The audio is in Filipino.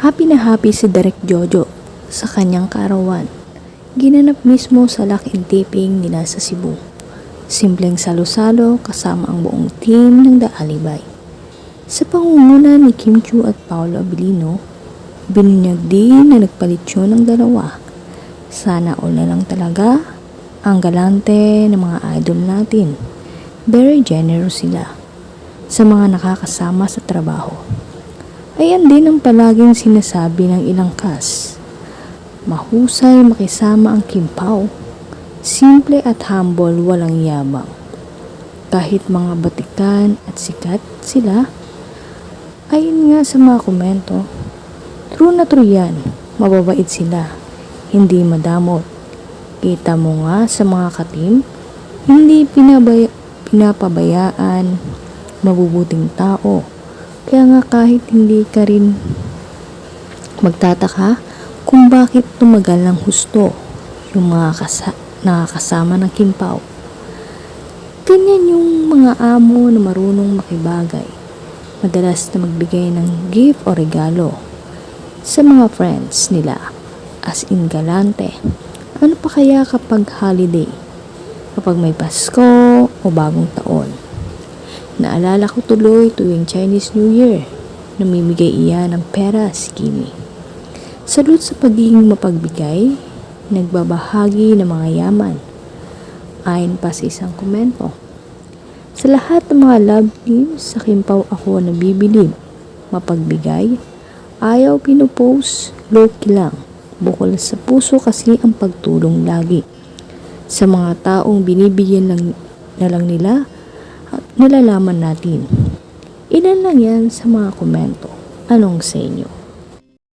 Happy na happy si Derek Jojo sa kanyang kaarawan. Ginanap mismo sa laking taping nila sa Cebu. Simpleng salo-salo kasama ang buong team ng The Alibay. Sa pangunguna ni Kim Chu at Paolo Abilino, binunyag din na nagpalit yun ng dalawa. Sana all na lang talaga ang galante ng mga idol natin. Very generous sila sa mga nakakasama sa trabaho. Ayan din ang palaging sinasabi ng ilang cast. Mahusay makisama ang Kimpaw. Simple at humble, walang yabang. Kahit mga batikan at sikat sila, ayon nga sa mga komento, true na true yan, mababait sila, hindi madamot. Kita mo nga sa mga katim, hindi pinabaya, pinapabayaan, mabubuting tao. Kaya nga kahit hindi ka rin magtataka kung bakit tumagal ng husto yung mga kasa- nakakasama ng kimpaw. Ganyan yung mga amo na marunong makibagay. Madalas na magbigay ng gift o regalo sa mga friends nila as in galante. Ano pa kaya kapag holiday? Kapag may Pasko o bagong taon? Naalala ko tuloy tuwing Chinese New Year. Namimigay iyan ng pera si Kimi. Salute sa pagiging mapagbigay, nagbabahagi ng mga yaman. Ayon pa sa isang komento. Sa lahat ng mga love teams, sa Kimpaw ako nabibilib. Mapagbigay, ayaw pinupost, low-key lang. Bukol sa puso kasi ang pagtulong lagi. Sa mga taong binibigyan lang, na lang nila, at nalalaman natin. Ilan lang yan sa mga komento. Anong sa inyo?